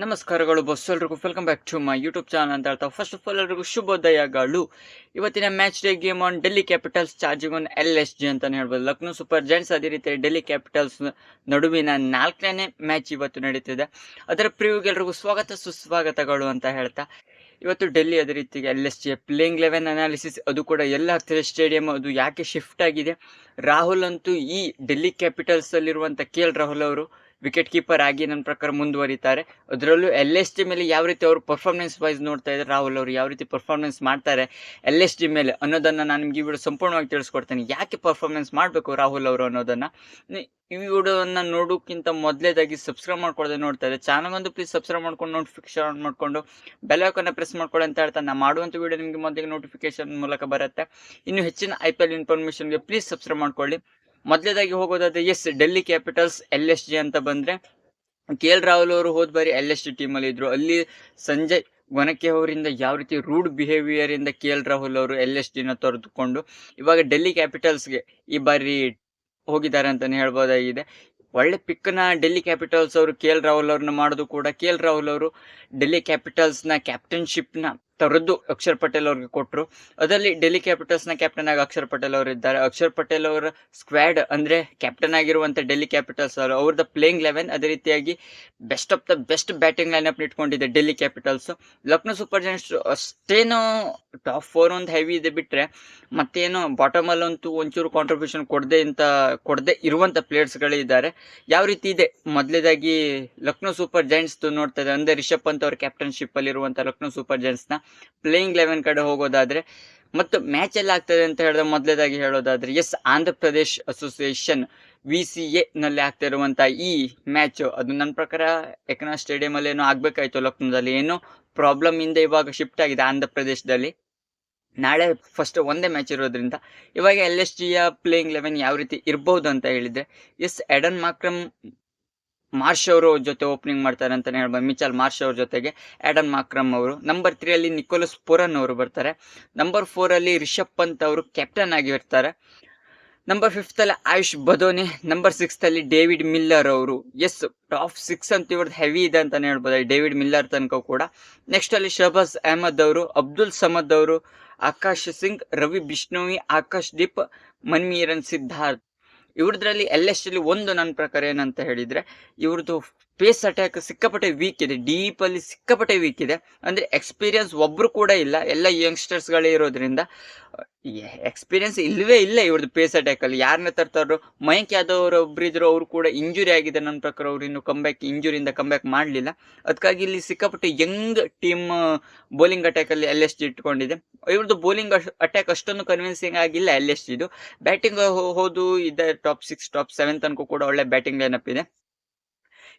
ನಮಸ್ಕಾರಗಳು ಬಸ್ ಎಲ್ರಿಗೂ. Welcome back to my YouTube channel ಅಂತ ಹೇಳ್ತಾ ಫಸ್ಟ್ ಆಫ್ ಆಲ್ ಎಲ್ರಿಗೂ ಶುಭೋದಯಗಳು. ಇವತ್ತಿನ match day game on Delhi Capitals charging on L S G ಅಂತಲೇ ಹೇಳ್ಬೋದು. ಲಕ್ನೋ ಸೂಪರ್ ಜೈಂಟ್ಸ್ ಅದೇ ರೀತಿ ಡೆಲ್ಲಿ ಕ್ಯಾಪಿಟಲ್ಸ್ ನಡುವಿನ ನಾಲ್ಕನೇ ಮ್ಯಾಚ್ ಇವತ್ತು ನಡೀತಿದೆ. ಅದರ ಪ್ರಿವ್ಯೂಗೆ ಎಲ್ರಿಗೂ ಸ್ವಾಗತ, ಸುಸ್ವಾಗತಗಳು ಅಂತ ಹೇಳ್ತಾ, ಇವತ್ತು ಡೆಲ್ಲಿ ಅದೇ ರೀತಿಗೆ L S G playing eleven analysis ಅದು ಕೂಡ ಎಲ್ಲ ಹತ್ತಿರ ಸ್ಟೇಡಿಯಂ ಅದು ಯಾಕೆ ಶಿಫ್ಟ್ ಆಗಿದೆ? ರಾಹುಲ್ ಅಂತೂ ಈ ಡೆಲ್ಲಿ ಕ್ಯಾಪಿಟಲ್ಸಲ್ಲಿರುವಂಥ ಕೆ ಎಲ್ ರಾಹುಲ್ ಅವರು ವಿಕೆಟ್ ಕೀಪರ್ ಆಗಿ ನನ್ನ ಪ್ರಕಾರ ಮುಂದುವರಿತಾರೆ. ಅದರಲ್ಲೂ ಎಲ್ ಎಸ್ ಟಿ ಮೇಲೆ ಯಾವ ರೀತಿ ಅವರು ಪರ್ಫಾರ್ಮೆನ್ಸ್ ವೈಸ್ ನೋಡ್ತಾ ಇದ್ದಾರೆ, ರಾಹುಲ್ ಅವರು ಯಾವ ರೀತಿ ಪರ್ಫಾರ್ಮೆನ್ಸ್ ಮಾಡ್ತಾರೆ ಎಲ್ ಎಸ್ ಟಿ ಮೇಲೆ ಅನ್ನೋದನ್ನು ನಾನು ನಿಮಗೆ ಇವರು ಸಂಪೂರ್ಣವಾಗಿ ತಿಳಿಸ್ಕೊಡ್ತೇನೆ. ಯಾಕೆ ಪರ್ಫಾರ್ಮೆನ್ಸ್ ಮಾಡಬೇಕು ರಾಹುಲ್ ಅವರು ಅನ್ನೋದನ್ನು? ಈ ವಿಡಿಯೋವನ್ನು ನೋಡೋಕ್ಕಿಂತ ಮೊದಲೇದಾಗಿ ಸಬ್ಸ್ಕ್ರೈಬ್ ಮಾಡ್ಕೊಳ್ಳೋದೇ ನೋಡ್ತಾ ಇದೆ ಚಾನಲ್ಗೊಂದು ಪ್ಲೀಸ್ ಸಬ್ಸ್ಕ್ರೈಬ್ ಮಾಡ್ಕೊಂಡು ನೋಟಿಫಿಕೇಶನ್ ಆನ್ ಮಾಡಿಕೊಂಡು ಬೆಲ್ ಐಕನ್ನ ಪ್ರೆಸ್ ಮಾಡ್ಕೊಳ್ಳಿ ಅಂತ ಹೇಳ್ತಾ ನಾನು ಮಾಡುವಂಥ ವಿಡಿಯೋ ನಿಮಗೆ ಮೊದಲಿಗೆ ನೋಟಿಫಿಕೇಶನ್ ಮೂಲಕ ಬರುತ್ತೆ. ಇನ್ನು ಹೆಚ್ಚಿನ ಐ ಪಿ ಎಲ್ ಇನ್ಫಾರ್ಮೇಷನ್ಗೆ ಪ್ಲೀಸ್ ಸಬ್ಸ್ಕ್ರೈಬ್ ಮಾಡ್ಕೊಳ್ಳಿ. ಮೊದಲೇದಾಗಿ ಹೋಗೋದಾದ್ರೆ S Delhi Capitals L S G ಅಂತ ಬಂದರೆ, ಕೆ ಎಲ್ ರಾಹುಲ್ ಅವರು ಹೋದ ಬಾರಿ ಎಲ್ ಎಸ್ ಜಿ ಟೀಮಲ್ಲಿ ಇದ್ರು. ಅಲ್ಲಿ ಸಂಜಯ್ ಗೊನಕೆ ಅವರಿಂದ ಯಾವ ರೀತಿ ರೂಡ್ ಬಿಹೇವಿಯರ್ ಇಂದ ಕೆ ಎಲ್ ರಾಹುಲ್ ಅವರು ಎಲ್ ಎಸ್ ಜಿನ ತೊರೆದುಕೊಂಡು, ಇವಾಗ ಡೆಲ್ಲಿ ಕ್ಯಾಪಿಟಲ್ಸ್ಗೆ ಈ ಬಾರಿ ಹೋಗಿದ್ದಾರೆ ಅಂತಲೇ ಹೇಳ್ಬೋದಾಗಿದೆ. ಒಳ್ಳೆ ಪಿಕ್ನ ಡೆಲ್ಲಿ ಕ್ಯಾಪಿಟಲ್ಸ್ ಅವರು, ಕೆ ಎಲ್ ರಾಹುಲ್ ಅವ್ರನ್ನ ಮಾಡೋದು ಕೂಡ, ಕೆ ಎಲ್ ರಾಹುಲ್ ಅವರು ಡೆಲ್ಲಿ ಕ್ಯಾಪಿಟಲ್ಸ್ನ ಕ್ಯಾಪ್ಟನ್ಶಿಪ್ನ ತೊರೆದು ಅಕ್ಷರ್ ಪಟೇಲ್ ಅವ್ರಿಗೆ ಕೊಟ್ಟರು ಅದರಲ್ಲಿ ಡೆಲ್ಲಿ ಕ್ಯಾಪಿಟಲ್ಸ್ನ ಕ್ಯಾಪ್ಟನ್ ಆಗಿ ಅಕ್ಷರ್ ಪಟೇಲ್ ಅವರು ಇದ್ದಾರೆ. ಅಕ್ಷರ್ ಪಟೇಲ್ ಅವರ ಸ್ಕ್ವಾಡ್ ಅಂದರೆ ಕ್ಯಾಪ್ಟನ್ ಆಗಿರುವಂಥ ಡೆಲ್ಲಿ ಕ್ಯಾಪಿಟಲ್ಸ್ ಅವರು, ಅವ್ರದ ಪ್ಲೇಯಿಂಗ್ ಲೆವೆನ್ ಅದೇ ರೀತಿಯಾಗಿ best of the best batting line up ಇಟ್ಕೊಂಡಿದೆ Delhi Capitals. Lucknow super giants ಅಷ್ಟೇನೋ top four ಒಂದು ಹೆವಿ ಇದೆ ಬಿಟ್ಟರೆ ಮತ್ತೇನು ಬಾಟಮಲ್ಲಂತೂ ಒಂಚೂರು ಕಾಂಟ್ರಿಬ್ಯೂಷನ್ ಕೊಡದೆ ಅಂತ ಕೊಡದೆ ಇರುವಂಥ ಪ್ಲೇಯರ್ಸ್ಗಳಿದ್ದಾರೆ ಯಾವ ರೀತಿ ಇದೆ? ಮೊದಲೇದಾಗಿ ಲಕ್ನೋ ಸೂಪರ್ ಜೈಂಟ್ಸ್ ನೋಡ್ತಾ ಇದೆ ಅಂದರೆ ರಿಷಬ್ ಪಂತ್ ಅವ್ರ ಕ್ಯಾಪ್ಟನ್ಶಿಪ್ ಅಲ್ಲಿ ಇರುವಂಥ ಲಕ್ನೋ ಸೂಪರ್ ಜೈಂಟ್ಸ್ನ ಪ್ಲೇಯಿಂಗ್ ಲೆವೆನ್ ಕಡೆ ಹೋಗೋದಾದರೆ, ಮತ್ತು ಮ್ಯಾಚ್ ಎಲ್ಲ ಆಗ್ತದೆ ಅಂತ ಹೇಳಿದ್ರೆ ಮೊದಲೇದಾಗಿ ಹೇಳೋದಾದರೆ S Andhra Pradesh association V C ಎನಲ್ಲಿ ನಲ್ಲಿ ಆಗ್ತಾ ಇರುವಂಥ ಈ ಮ್ಯಾಚು ಅದು ನನ್ನ ಪ್ರಕಾರ ಎಕನಾ ಸ್ಟೇಡಿಯಮಲ್ಲಿ ಏನೋ ಆಗ್ಬೇಕಾಯ್ತು ಲಕ್ನೋದಲ್ಲಿ. ಏನೋ ಪ್ರಾಬ್ಲಮ್ ಇಂದ ಇವಾಗ ಶಿಫ್ಟ್ ಆಗಿದೆ ಆಂಧ್ರ ಪ್ರದೇಶದಲ್ಲಿ ನಾಳೆ ಫಸ್ಟ್ ಒಂದೇ ಮ್ಯಾಚ್ ಇರೋದ್ರಿಂದ, ಇವಾಗ ಎಲ್ ಎಸ್ ಜಿಯ ಪ್ಲೇಯಿಂಗ್ ಲೆವೆನ್ ಯಾವ ರೀತಿ ಇರ್ಬೋದು ಅಂತ ಹೇಳಿದ್ರೆ ಎಸ್ ಎಡನ್ ಮಾಕ್ರಮ್ ಮಾರ್ಷ್ ಅವರು ಜೊತೆ ಓಪನಿಂಗ್ ಮಾಡ್ತಾರೆ ಅಂತಲೇ ಹೇಳ್ಬೋದು. ಮಿಚಲ್ ಮಾರ್ಷ್ ಅವ್ರ ಜೊತೆಗೆ ಆ್ಯಡನ್ ಮಾಕ್ರಮ್ ಅವರು. ನಂಬರ್ ತ್ರೀ ಅಲ್ಲಿ ನಿಕೋಲಸ್ ಪುರನ್ ಅವರು ಬರ್ತಾರೆ. ನಂಬರ್ ಫೋರಲ್ಲಿ ರಿಷಬ್ ಪಂತ್ ಅವರು ಕ್ಯಾಪ್ಟನ್ ಆಗಿ ಇರ್ತಾರೆ. ನಂಬರ್ ಫಿಫ್ತಲ್ಲಿ ಆಯುಷ್ ಬದೋನಿ. ನಂಬರ್ ಸಿಕ್ಸ್ತಲ್ಲಿ ಡೇವಿಡ್ ಮಿಲ್ಲರ್ ಅವರು. ಎಸ್ ಟಾಪ್ ಸಿಕ್ಸ್ ಅಂತ ಇವ್ರದ್ದು ಹೆವಿ ಇದೆ ಅಂತಲೇ ಹೇಳ್ಬೋದು. ಡೇವಿಡ್ ಮಿಲ್ಲರ್ ತನಕ ಕೂಡ. ನೆಕ್ಸ್ಟ್ ಅಲ್ಲಿ ಶಹಬಾಜ್ ಅಹಮದ್ ಅವರು, ಅಬ್ದುಲ್ ಸಮದ್ ಅವರು, ಆಕಾಶ್ ಸಿಂಗ್, ರವಿ ಬಿಷ್ಣೋವಿ, ಆಕಾಶ್ ದೀಪ್, ಮನ್ಮೀರನ್ ಸಿದ್ಧಾರ್ಥ್. ಇವ್ರದ್ರಲ್ಲಿ ಎಲ್ಲೆಸ್ಟಲ್ಲಿ ಒಂದು ನನ್ನ ಪ್ರಕಾರ ಏನಂತ ಹೇಳಿದ್ರೆ ಇವ್ರದ್ದು ಪೇಸ್ ಅಟ್ಯಾಕ್ ಸಿಕ್ಕಾಪಟ್ಟೆ ವೀಕ್ ಇದೆ ಡೀಪ್ ಅಲ್ಲಿ ಸಿಕ್ಕಾಪಟ್ಟೆ ವೀಕ್ ಇದೆ. ಅಂದ್ರೆ ಎಕ್ಸ್ಪೀರಿಯನ್ಸ್ ಒಬ್ರು ಕೂಡ ಇಲ್ಲ, ಎಲ್ಲ ಯಂಗ್ಸ್ಟರ್ಸ್ ಗಳೇ ಇರೋದ್ರಿಂದ ಎಕ್ಸ್ಪೀರಿಯನ್ಸ್ ಇಲ್ಲವೇ ಇಲ್ಲ ಇವ್ರದ್ದು ಪೇಸ್ ಅಟ್ಯಾಕ್ ಅಲ್ಲಿ. ಯಾರನ್ನ ತರ್ತಾರೋ ಮಯಂಕ್ ಯಾದವ್ ಅವರು ಒಬ್ರು ಇದ್ರು, ಅವ್ರು ಕೂಡ ಇಂಜುರಿ ಆಗಿದೆ ನನ್ನ ಪ್ರಕಾರ, ಅವ್ರು ಇನ್ನು ಕಂಬ್ಯಾಕ್ ಇಂಜುರಿಯಿಂದ ಕಂಬ್ಯಾಕ್ ಮಾಡಲಿಲ್ಲ. ಅದಕ್ಕಾಗಿ ಇಲ್ಲಿ ಸಿಕ್ಕಾಪಟ್ಟೆ ಯಂಗ್ ಟೀಮ್ ಬೌಲಿಂಗ್ ಅಟ್ಯಾಕ್ ಅಲ್ಲಿ ಎಲ್ ಎಸ್ ಇಟ್ಕೊಂಡಿದೆ. ಇವ್ರದ್ದು ಬೌಲಿಂಗ್ ಅಟ್ಯಾಕ್ ಅಷ್ಟೊಂದು ಕನ್ವಿನ್ಸಿಂಗ್ ಆಗಿಲ್ಲ ಎಲ್ ಎಸ್ ಜಿದು ಬ್ಯಾಟಿಂಗ್ ಹೋದು ಇದೆ ಟಾಪ್ ಸಿಕ್ಸ್ ಟಾಪ್ ಸೆವೆಂತ್ ತನಕ ಕೂಡ ಒಳ್ಳೆ ಬ್ಯಾಟಿಂಗ್ ಲೈನಪ್ ಇದೆ.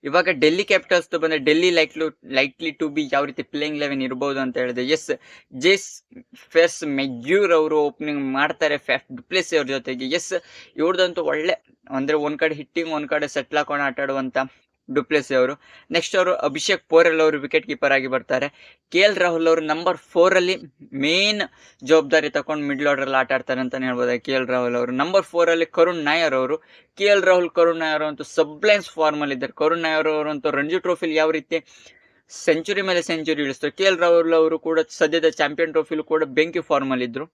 ಇವಾಗ ಡೆಲ್ಲಿ ಕ್ಯಾಪಿಟಲ್ಸ್ ಬಂದ್ರೆ ಡೆಲ್ಲಿ ಲೈಕ್ಲು ಲೈಕ್ಲಿ ಟು ಬಿ ಯಾವ ರೀತಿ ಪ್ಲೇಯಿಂಗ್ ಲೆವೆನ್ ಇರ್ಬೋದು ಅಂತ ಹೇಳಿದೆ ಎಸ್, ಜೇಸ್ ಫೆಸ್ ಮೆಜ್ಯೂರ್ ಅವರು ಓಪನಿಂಗ್ ಮಾಡ್ತಾರೆ ಫ್ಯಾಫ್ ಪ್ಲೇಸ್ ಅವ್ರ ಜೊತೆಗೆ, ಎಸ್, ಇವ್ರದಂತೂ ಒಳ್ಳೆ, ಅಂದ್ರೆ ಒಂದು ಕಡೆ ಹಿಟ್ಟಿಂಗ್, ಒಂದು ಕಡೆ ಸೆಟ್ಲ್ ಹಾಕೊಂಡು ಆಟ ಆಡುವಂತ ಡುಪ್ಲೇಸಿ ಅವರು. ನೆಕ್ಸ್ಟ್ ಅವರು ಅಭಿಷೇಕ್ ಪೋರೆಲ್ ಅವರು ವಿಕೆಟ್ ಕೀಪರ್ ಆಗಿ ಬರ್ತಾರೆ. ಕೆ ಎಲ್ ರಾಹುಲ್ ಅವರು ನಂಬರ್ ಫೋರಲ್ಲಿ ಮೇನ್ ಜವಾಬ್ದಾರಿ ತಗೊಂಡು ಮಿಡ್ಲ್ ಆರ್ಡರ್ ಆಟ ಆಡ್ತಾರೆ ಅಂತಲೇ ಹೇಳ್ಬೋದು? ಕೆ ಎಲ್ ರಾಹುಲ್ ಅವರು. ನಂಬರ್ ಫೋರಲ್ಲಿ ಕರುಣ್ ನಾಯರ್ ಅವರು. ಕೆ ಎಲ್ ರಾಹುಲ್, ಕರುಣ್ ನಾಯರ್ ಅಂತೂ ಸಬ್ಲೈನ್ಸ್ ಫಾರ್ಮ್ ಅಲ್ಲಿ ಇದ್ದಾರೆ. ಕರುಣ್ ನಾಯರ್ ಅವರು ಅಂತೂ ರಣಜಿ ಟ್ರೋಫಿಲಿ ಯಾವ ರೀತಿ ಸೆಂಚುರಿ ಮೇಲೆ ಸೆಂಚುರಿ ಇಳಿಸ್ತಾರೆ ಕೆ ಎಲ್ ರಾಹುಲ್ ಅವರು ಕೂಡ ಸದ್ಯದ ಚಾಂಪಿಯನ್ ಟ್ರೋಫಿಲು ಕೂಡ ಬೆಂಕಿ ಫಾರ್ಮ್ ಅಲ್ಲಿ ಇದ್ರು.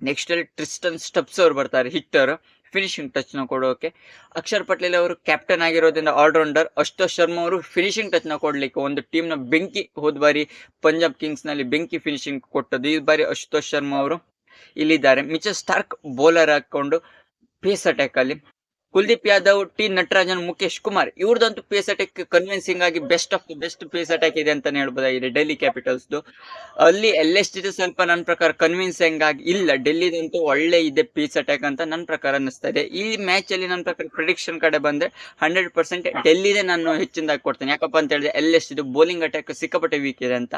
ನೆಕ್ಸ್ಟ್ ಅಲ್ಲಿ ಟ್ರಿಸ್ಟನ್ ಸ್ಟಪ್ಸ್ ಅವರು ಬರ್ತಾರೆ ಹಿಟ್ಟರ್ ಫಿನಿಶಿಂಗ್ ಟಚ್ನ ಕೊಡೋಕೆ. ಅಕ್ಷರ್ ಪಟೇಲ್ ಅವರು ಕ್ಯಾಪ್ಟನ್ ಆಗಿರೋದ್ರಿಂದ ಆಲ್ರೌಂಡರ್ ಅಷ್ಟೋ ಶರ್ಮಾ ಅವರು ಫಿನಿಶಿಂಗ್ ಟಚ್ನ ಕೊಡಲಿಕ್ಕೆ ಒಂದು ಟೀಮ್ನ ಬೆಂಕಿ ಹೋದ ಬಾರಿ ಪಂಜಾಬ್ ಕಿಂಗ್ಸ್ನಲ್ಲಿ ಬೆಂಕಿ ಫಿನಿಶಿಂಗ್ ಕೊಟ್ಟದ್ದು. ಈ ಬಾರಿ ಅಶುತೋಷ್ ಶರ್ಮಾ ಅವರು ಇಲ್ಲಿದ್ದಾರೆ. ಮಿಚ ಸ್ಟಾರ್ಕ್ ಬೌಲರ್ ಹಾಕ್ಕೊಂಡು ಪೇಸ್ ಅಟ್ಯಾಕ್ ಅಲ್ಲಿ. ಕುಲ್ದೀಪ್ ಯಾದವ್, ಟಿ ನಟರಾಜನ್ ಮುಖೇಶ್ ಕುಮಾರ್, ಇವ್ರದಂತೂ ಪೇಸ್ ಅಟ್ಯಾಕ್ ಕನ್ವಿನ್ಸಿಂಗ್ ಆಗಿ best of the best pace attack ಇದೆ ಅಂತಾನೆ ಹೇಳ್ಬೋದಾಗಿದೆ ಡೆಲ್ಲಿ ಕ್ಯಾಪಿಟಲ್ಸ್ ಅಲ್ಲಿ ಎಲ್ ಎಸ್ ಸ್ವಲ್ಪ ನನ್ನ ಪ್ರಕಾರ ಕನ್ವಿನ್ಸಿಂಗ್ ಆಗಿ ಇಲ್ಲ. ಡೆಲ್ಲಿದಂತೂ ಒಳ್ಳೆ ಇದೆ ಪೇಸ್ ಅಟ್ಯಾಕ್ ಅಂತ ನನ್ನ ಪ್ರಕಾರ ಅನ್ನಿಸ್ತಾ ಇದೆ. ಈ ಮ್ಯಾಚ್ ಅಲ್ಲಿ ನನ್ನ ಪ್ರಕಾರ ಪ್ರಿಡಿಕ್ಷನ್ ಕಡೆ ಬಂದ್ರೆ ಹಂಡ್ರೆಡ್ ಪರ್ಸೆಂಟ್ ಡೆಲ್ಲಿದೆ ನಾನು ಹೆಚ್ಚಿನದಾಗಿ ಕೊಡ್ತೇನೆ. ಯಾಕಪ್ಪ ಅಂತ ಹೇಳಿದ್ರೆ ಎಲ್ ಎಸ್ ಇದು ಬೌಲಿಂಗ್ ಅಟ್ಯಾಕ್ ಸಿಕ್ಕಾಪಟ್ಟೆ ವೀಕ್ ಇದೆ ಅಂತ.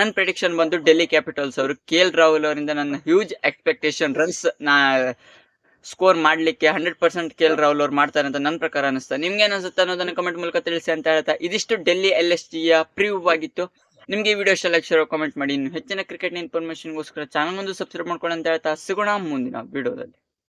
ನನ್ನ ಪ್ರಿಡಿಕ್ಷನ್ ಬಂದು ಡೆಲ್ಲಿ ಕ್ಯಾಪಿಟಲ್ಸ್ ಅವರು ಕೆ ಎಲ್ ರಾಹುಲ್ ಅವರಿಂದ ನನ್ನ ಹ್ಯೂಜ್ ಎಕ್ಸ್ಪೆಕ್ಟೇಷನ್ ರನ್ಸ್ ನಾ ಸ್ಕೋರ್ ಮಾಡಲಿಕ್ಕೆ hundred percent K L Rahul ಅವ್ರು ಮಾಡ್ತಾರೆ ಅಂತ ನನ್ನ ಪ್ರಕಾರ ಅನಿಸ್ತಾ ನಿಮ್ಗೆ ಅನಿಸುತ್ತೆ ಅನ್ನೋದನ್ನು ಕಮೆಂಟ್ ಮೂಲಕ ತಿಳಿಸಿ ಅಂತ ಹೇಳ್ತಾ. ಇದಿಷ್ಟು ಡೆಲ್ಲಿ ಎಲ್ ಎಸ್ ಜಿಯ ಪ್ರಿವ್ಯೂ ಆಗಿತ್ತು. ನಿಮಗೆ ಈ ವಿಡಿಯೋ ಇಷ್ಟ ಲೈಕ್ ಶೇರ್ ಕಾಮೆಂಟ್ ಮಾಡಿ. ಇನ್ನು ಹೆಚ್ಚಿನ ಕ್ರಿಕೆಟ್ ಇನ್ಫಾರ್ಮೇಷನ್ಗೋಸ್ಕರ ಚಾನಲ್ ಒಂದು ಸಬ್ಸ್ಕ್ರೈಬ್ ಮಾಡ್ಕೊಳ್ಳಿ ಅಂತ ಹೇಳ್ತಾ. ಸಿಗೋಣ ಮುಂದಿನ ವಿಡಿಯೋದಲ್ಲಿ